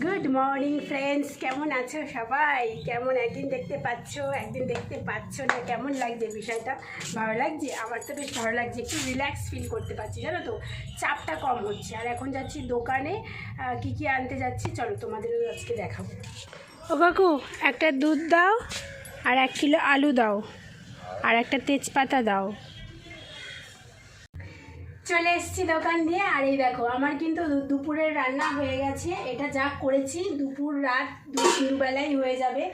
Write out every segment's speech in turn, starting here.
Good morning friends কেমন আছো সবাই? কেমন একদিন দেখতে পাচ্ছ? একদিন দেখতে পাচ্ছ না? কেমন লাগছে বিষয়টা? ভালো লাগছে? আমার তো বেশ ভালো লাগছে। একটু রিল্যাক্স ফিল করতে পারছি, জানো তো? চাপটা কম হচ্ছে। আর এখন যাচ্ছি দোকানে। কি কি আনতে যাচ্ছি? চলো তোমাদেরও আজকে দেখাবো। ও কাকু, একটা দুধ দাও আর এক কিলো আলু দাও আর একটা তেজপাতা দাও। চলে এসেছি দোকান দিয়ে, আর এই দেখো, আমার কিন্তু দুপুরের রান্না হয়ে গেছে। এটা যা করেছি, দুপুর রাত দুবেলাই হয়ে যাবে।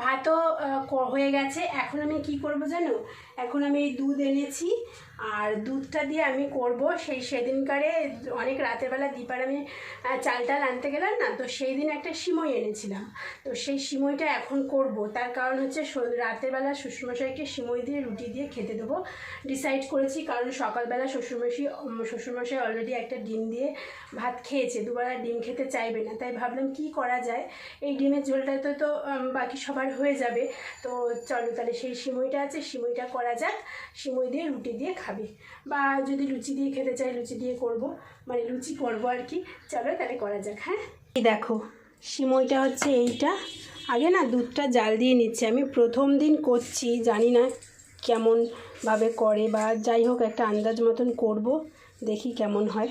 ভাতও হয়ে গেছে। এখন আমি কি করব জানো? এখন আমি এই দুধ এনেছি আর দুধটা দিয়ে আমি করব। সেই সেদিনকারে অনেক রাতের বেলা আমি চাল টাল আনতে গেলাম না তো সেই দিন একটা সিমই এনেছিলাম। তো সেই সিমইটা এখন করব। তার কারণ হচ্ছে রাতের বেলা শ্বশুরমশাইকে সিমই দিয়ে রুটি দিয়ে খেতে দেবো। ডিসাইড করেছি কারণ সকালবেলা শ্বশুরমশাই উম, শ্বশুরমশাই অলরেডি একটা ডিম দিয়ে ভাত খেয়েছে। দুবেলা ডিম খেতে চাইবে না। তাই ভাবলাম কি করা যায়? এই ডিমের ঝোলটা তো তো বাকি সবার হয়ে যাবে। তো চলো তাহলে সেই সিমইটা আছে সিমইটা করা যাক। সিমই দিয়ে রুটি দিয়ে খাবে। বা যদি লুচি দিয়ে খেতে চাই, লুচি দিয়ে করব। মানে লুচি করব আর কি। চলো তাহলে করা যাক হ্যাঁ? এই দেখো সিমইটা হচ্ছে এইটা। আগে না দুধটা জাল দিয়ে নিচ্ছে। আমি প্রথম দিন করছি, জানি না কেমনভাবে করে বা যাই হোক একটা আন্দাজ মতন করব। দেখি কেমন হয়।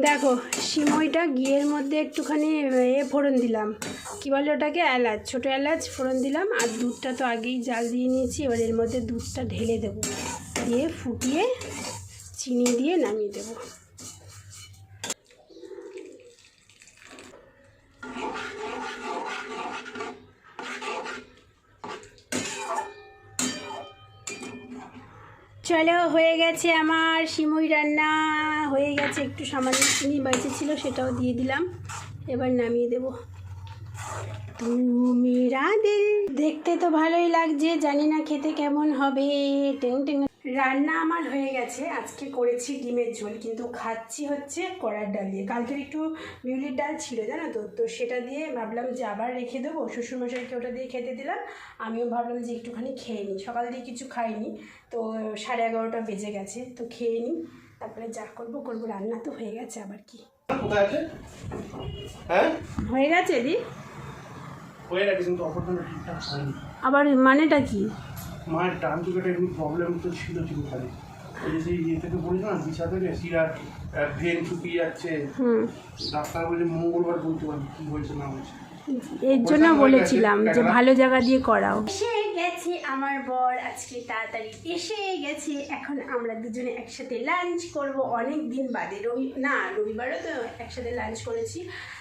দেখো, সিমইটা ঘিয়ের মধ্যে একটুখানি, এ, ফোড়ন দিলাম। কি বলে ওটাকে? এলাচ, ছোটো এলাচ, ফোড়ন দিলাম। আর দুধটা তো আগেই জাল দিয়ে নিয়েছি, এবার এর মধ্যে দুধটা ঢেলে দেবো। দিয়ে ফুটিয়ে, চিনি দিয়ে নামিয়ে দেবো। চলো, হয়ে গেছে আমার সিমুই রান্না। হয়ে গেছে, একটু সামান্য চিনি বাইচে ছিল, সেটাও দিয়ে দিলাম। এবার নামিয়ে দেব। তুমি দিল দেখতে তো ভালোই লাগছে, জানি না খেতে কেমন হবে। টেং টেং। রান্না আমার হয়ে গেছে। আজকে করেছি ডিমের ঝোল কিন্তু খাচ্ছি হচ্ছে কড়ার ডাল দিয়ে। কালকের একটু বিউলির ডাল ছিল জানো তো? তো সেটা দিয়ে ভাবলাম যে আবার রেখে দেবো। শ্বশুরমশাইকে ওটা দিয়ে খেতে দিলাম। আমিও ভাবলাম যে একটুখানি খেয়ে নিই। সকাল দিয়ে কিছু খাইনি তো সাড়ে এগারোটা বেজে গেছে তো খেয়ে নিই। তারপরে যা করব করব রান্না তো হয়ে গেছে আবার কি। হ্যাঁ? হয়ে গেছে দি? আবার মানেটা কি? মায়ের ডান দিকেটা একটু প্রবলেম তো ছিল ছিল খালি ওই যে সেই ইয়ে থেকে বলি না বিছা থেকে শিরার ভেন শুকিয়ে যাচ্ছে। ডাক্তার বলছে মঙ্গলবার বলতে পারবি কী হয়েছে না হয়েছে। এর জন্য বলেছিলাম যে ভালো জায়গা দিয়ে করাও। এসে গেছে আমার বর আজকে তাড়াতাড়ি। এসে গেছে এখন আমরা দুজনে একসাথে লাঞ্চ করব। অনেক দিন বাদে রবি না রবিবারও তো একসাথে লাঞ্চ করেছি।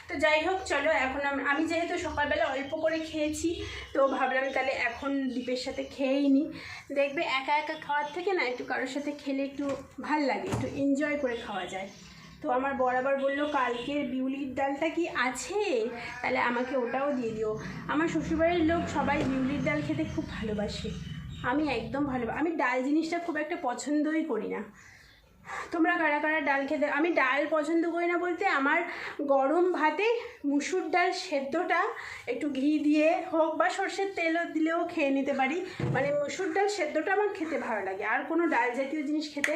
তো যাই হোক চলো এখন আম- আমি যেহেতু সকালবেলা অল্প করে খেয়েছি তো ভাবলাম তাহলে এখন দ্বীপের সাথে খেয়েই নিই দেখবে একা একা খাওয়ার থেকে না একটু কারোর সাথে খেলে একটু ভালো লাগে একটু এনজয় করে খাওয়া যায়। তো আমার বরাবর বলল, কালকের বিউলির ডালটা কি আছে? তাহলে আমাকে ওটাও দিয়ে দিও। আমার শ্বশুরবাড়ির লোক সবাই বিউলির ডাল খেতে খুব ভালোবাসে। আমি একদম ভালো আমি ডাল জিনিসটা খুব একটা পছন্দই করি না। তোমরা কারা কারা ডাল খেতে, আমি ডাল পছন্দ করি না বলতে আমার গরম ভাতে মুসুর ডাল সেদ্ধটা একটু ঘি দিয়ে হোক বা সর্ষের তেলও দিলেও খেয়ে নিতে পারি। মানে মুসুর ডাল সেদ্ধটা আমার খেতে ভালো লাগে। আর কোনো ডাল জাতীয় জিনিস খেতে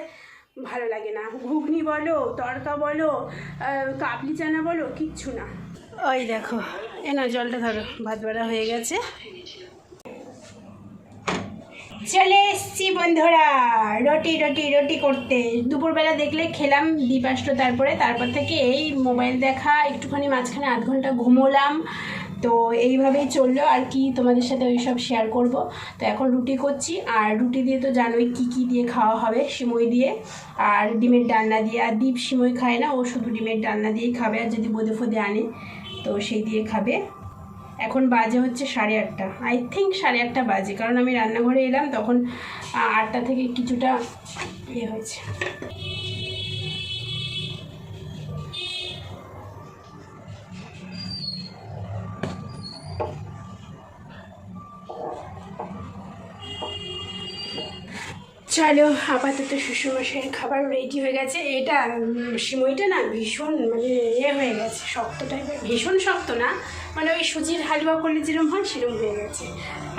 ভালো লাগে না। ঘুগনি বলো, তড়কা বলো কাবলি চানা বলো, কিচ্ছু না। ওই দেখো এ না জলটা ধরো, ভাত বাড়া হয়ে গেছে। চলে এসছি বন্ধুরা, রুটি রুটি রুটি করতে। দুপুরবেলা দেখলে খেলাম দ্বীপাষ্ট তারপরে, তারপর থেকে এই মোবাইল দেখা, একটুখানি মাঝখানে আধ ঘণ্টা ঘুমোলাম। তো এইভাবেই চলল আর কি তোমাদের সাথে ওই সব শেয়ার করব। তো এখন রুটি করছি আর রুটি দিয়ে তো জানোই কী কী দিয়ে খাওয়া হবে, সিমই দিয়ে। আর ডিমের ডালনা দিয়ে, আর দ্বীপ সিমই খায় না, ও শুধু ডিমের ডালনা দিয়েই খাবে আর যদি বোদে ফোদে আনে, তো সেই দিয়ে খাবে। এখন বাজে হচ্ছে সাড়ে আটটা। আই থিঙ্ক সাড়ে আটটা বাজে, কারণ আমি রান্নাঘরে এলাম, তখন আটটা থেকে কিছুটা ইয়ে হয়েছে। চলো, আপাতত শ্বশুরমশাইয়ের খাবার রেডি হয়ে গেছে। এটা সিমইটা না ভীষণ মানে ইয়ে হয়ে গেছে, শক্ত টাইপের ভীষণ শক্ত না। মানে ওই সুজির হালুয়া করলে যেরকম হয় সেরকম হয়ে গেছে।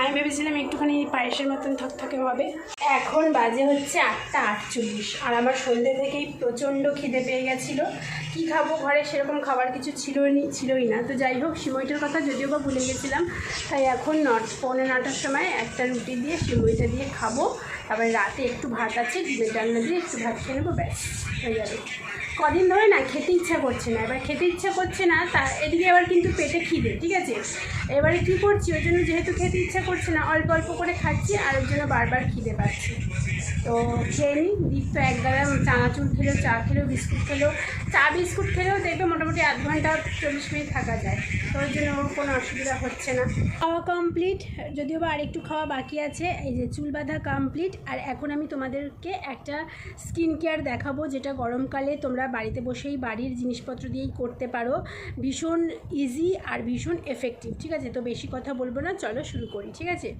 আমি ভেবেছিলাম একটুখানি পায়েসের মতন থকথকে হবে। এখন বাজে হচ্ছে আটটা আটচল্লিশ, আর আমার সন্ধ্যে থেকেই প্রচণ্ড খিদে পেয়ে গেছিল। কী খাব ঘরে সেরকম খাবার কিছু ছিল ছিলই না। তো যাই হোক, সিমইটার কথা যদিও বা ভুলে গেছিলাম, তাই এখন নট পৌনে নটার সময় একটা রুটি দিয়ে সিমইটা দিয়ে খাব। তারপরে রাতে একটু ভাত আছে, ডিমের ডালনা দিয়ে একটু ভাত খেয়ে নেব, ব্যাস, হয়ে যাবে। কদিন ধরে না, খেতে ইচ্ছা করছে না। এবার খেতে ইচ্ছা করছে না, তা এদিকে এবার কিন্তু পেটে খিদে, ঠিক আছে? এবারে কী করছি? ওই জন্য যেহেতু খেতে ইচ্ছা করছে না, অল্প অল্প করে খাচ্ছি, আর ওই জন্য বারবার খিদে পাচ্ছি। তো খেয়ে নিই দীপ তো এক গাদা চানাচুর খেলো, চা খেলো, বিস্কুট খেলো। চা, বিস্কুট খেলেও দেখবে মোটামুটি আধ ঘণ্টা, চল্লিশ মিনিট থাকা যায়। তো ওই জন্য ওর কোনো অসুবিধা হচ্ছে না। খাওয়া কমপ্লিট যদিও বা আরেকটু খাওয়া বাকি আছে, এই যে চুল বাঁধা কমপ্লিট আর এখন আমি তোমাদেরকে একটা স্কিন কেয়ার দেখাবো, যেটা গরমকালে তোমরা বাড়িতে বসেই বাড়ির জিনিসপত্র দিয়েই করতে পারো। ভীষণ ইজি আর ভীষণ এফেক্টিভ ঠিক আছে? তো বেশি কথা বলব না, চলো শুরু করি, ঠিক আছে?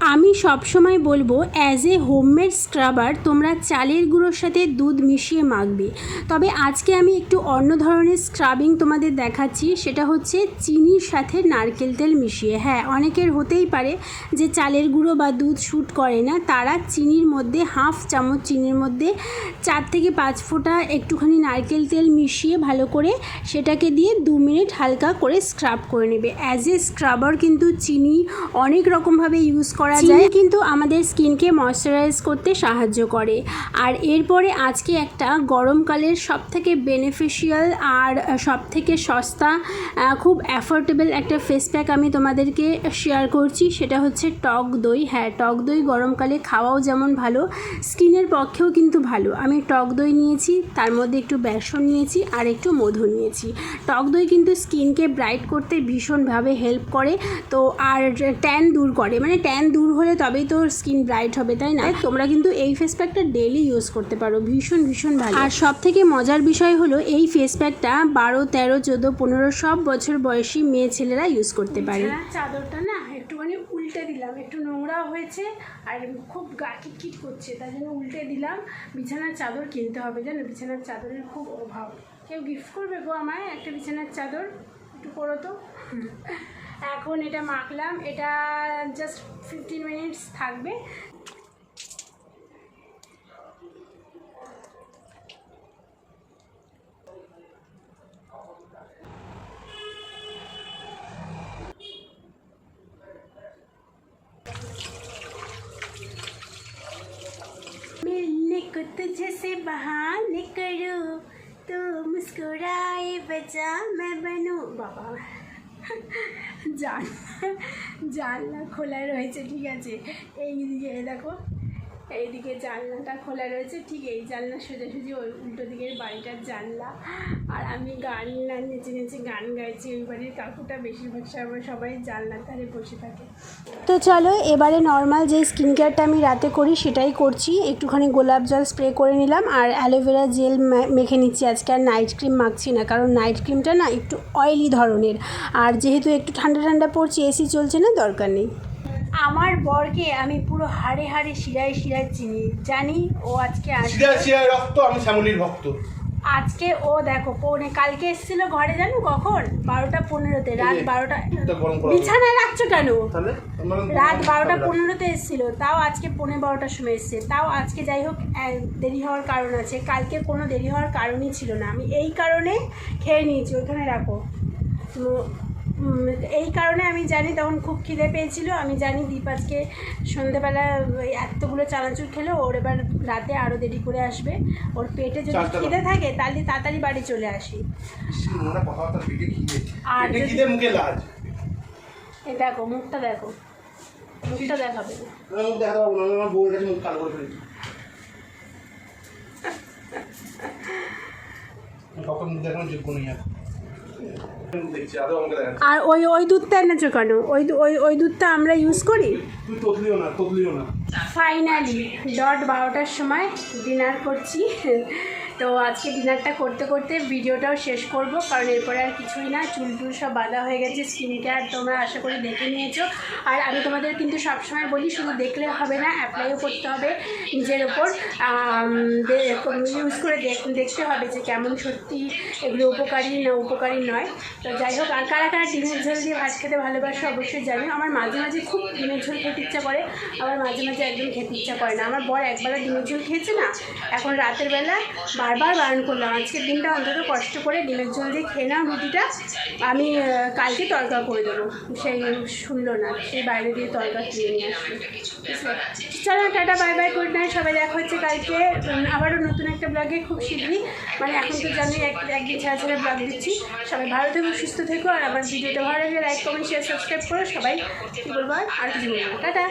আমি সবসময় বলব অ্যাজ এ হোমমেড স্ক্রাবার তোমরা চালের গুঁড়োর সাথে দুধ মিশিয়ে মাখবে। তবে আজকে আমি একটু অন্য ধরনের স্ক্রাবিং তোমাদের দেখাচ্ছি, সেটা হচ্ছে চিনির সাথে নারকেল তেল মিশিয়ে। হ্যাঁ অনেকের হতেই পারে যে চালের গুঁড়ো বা দুধ শ্যুট করে না, তারা চিনির মধ্যে হাফ চামচ চিনির মধ্যে চার থেকে পাঁচ ফোঁটা একটুখানি নারকেল তেল মিশিয়ে ভালো করে সেটাকে দিয়ে দু মিনিট হালকা করে স্ক্রাব করে নেবে। অ্যাজ এ স্ক্রাবার কিন্তু চিনি অনেক রকমভাবে ইউজ করা। যায়। কিন্তু আমাদের স্কিনকে ময়শ্চারাইজ করতে সাহায্য করে। আর এরপরে আজকে একটা গরমকালের সব থেকে বেনিফিশিয়াল আর সব থেকে সস্তা খুব অ্যাফোর্ডেবল একটা ফেস প্যাক আমি তোমাদেরকে শেয়ার করছি। সেটা হচ্ছে টক দই। হ্যাঁ টক দই গরমকালে খাওয়াও যেমন ভালো স্কিনের পক্ষেও কিন্তু ভালো। আমি টক দই নিয়েছি তার মধ্যে একটু বেসন নিয়েছি আর একটু মধু নিয়েছি। টক দই কিন্তু স্কিনকে ব্রাইট করতে ভীষণভাবে হেল্প করে। তো আর ট্যান দূর করে মানে ট্যান দূর হলে তবেই তো স্কিন ব্রাইট হবে তাই না? তোমরা কিন্তু এই ফেস প্যাকটা ডেলি ইউজ করতে পারো ভীষণ ভীষণ ভালো। আর সব থেকে মজার বিষয় হলো এই ফেস প্যাকটা বারো তেরো চোদ্দ পনেরো সব বছর বয়সী মেয়ে ছেলেরা ইউজ করতে পারে। চাদরটা না একটুখানি উল্টে দিলাম একটু নোংরা হয়েছে আর খুব গা কিটকিট করছে তাই জন্য উল্টে দিলাম। বিছানার চাদর কিনতে হবে জানো? বিছানার চাদরের খুব অভাব। কেউ গিফট করবে গো আমায় একটা বিছানার চাদর? একটু করো তো। এখন এটা মাখলাম এটা জাস্ট ফিফটিন মিনিটস থাকবে मिलने को तुझे से बहाने करूं तो मुस्कुराए बचा मैं बनूं বাবা জানলা খোলা রয়েছে ঠিক আছে? এই দিকে দেখো। এইদিকে জানলাটা খোলা রয়েছে, ঠিক এই জানলা সোজাসুজি ওই উল্টো দিকের বাড়িটার জানলা। আর আমি গান না নেচে নেচে গান গাইছি, ওই বাড়ির কাকুটা বেশিরভাগ সময় সবাই জানলার ধারে বসে থাকে। তো চলো, এবারে নর্মাল যে স্কিন কেয়ারটা আমি রাতে করি সেটাই করছি। একটুখানি গোলাপ জল স্প্রে করে নিলাম, আর অ্যালোভেরা জেল মেখে নিচ্ছি। আজকে আর নাইট ক্রিম মাখছি না, কারণ নাইট ক্রিমটা না একটু অয়েলি ধরনের। আর যেহেতু একটু ঠান্ডা ঠান্ডা পড়ছে এসি চলছে না, দরকার নেই। আমার বরকে আমি পুরো হাড়ে হাড়ে শিরায় শিরায় চিনি। জানি ও আজকে আসবে। রক্ত আমি শ্যামলির ভক্ত। আজকে ও দেখো পৌনে কালকে এসেছিল ঘরে জানো কখন? বারোটা পনেরোতে রাত এই বারোটা দুধটা গরম করা বিছানায় রাখছো কেন? তাহলে? আমার রাত বারোটা পনেরোতে এসেছিল তাও আজকে পনেরো বারোটার সময় এসছে। তাও আজকে যাই হোক আহ, দেরি হওয়ার কারণ আছে। কালকে কোনো দেরি হওয়ার কারণই ছিল না। আমি এই কারণে খেয়ে নিয়েছি ওখানে রাখো। তো এই কারণে আমি জানি তখন খুব খিদে পেয়েছিল। আমি জানি দীপ আজকে সন্ধেবেলা ওই এতগুলো চানাচুর খেলো ওর এবার রাতে আরও দেরি করে আসবে। ওর পেটে যদি খিদে থাকে তাহলে তাড়াতাড়ি বাড়ি চলে আসি। আর দেখো মুখটা দেখো। মুখটা দেখাবে। মুখ দেখানোর যোগ্য নেই আর দেখছি আদৌ আমাকে দেখা আর ওই ওই দুধটা এনেছো কেন? ওই ওই ওই দুধটা আমরা ইউজ করি? তুই না না। ফাইনালি ডট বারোটার সময় ডিনার করছি। তো আজকে ডিনারটা করতে করতে ভিডিওটাও শেষ করব, কারণ এরপরে আর কিছুই না, চুল টুল সব বাঁধা হয়ে গেছে স্কিন কেয়ার তোমরা আশা করি দেখে নিয়েছো। আর আমি তোমাদের কিন্তু সবসময় বলি, শুধু দেখলে হবে না অ্যাপ্লাইও করতে হবে নিজের ওপর। ইউজ করে দেখ- দেখতে হবে যে কেমন সত্যি এগুলো উপকারী না উপকারী নয়। তো যাই হোক, আর কারা কারা ডিমের ঝোল দিয়ে ভাত খেতে ভালোবাসে অবশ্যই জানি আমার মাঝে মাঝে খুব ডিমের ঝোল খেতে ইচ্ছা করে, আবার মাঝে মাঝে একদম খেতে ইচ্ছা করে না। আমার বর একবেলা ডিমের ঝোল খেয়েছে না, এখন রাতের বেলা বারবার বারণ করলাম আজকের দিনটা অন্তত কষ্ট করে ডিমের ঝোল দিয়ে খেয়ে নাও রুটিটা। আমি কালকে তরকা করে দেবো। সেই শুনলো না, সেই বাইরে দিয়ে তরকা কিনে নিয়ে আসলো? চলো, tata, bye bye, good night, সবাই দেখা হচ্ছে কালকে। আবারও নতুন একটা ব্লগে খুব শীঘ্রই। মানে এখন তো জানি এক, একদিন ছাড়া ছাড়া ব্লগ দিচ্ছি। সবাই ভালো থেকো, সুস্থ থেকো। আর আমার ভিডিওটা ভালো লাগলে লাইক কমেন্ট শেয়ার সাবস্ক্রাইব করো। সবাই, কী বলব আর? কিছু বলব টাটা!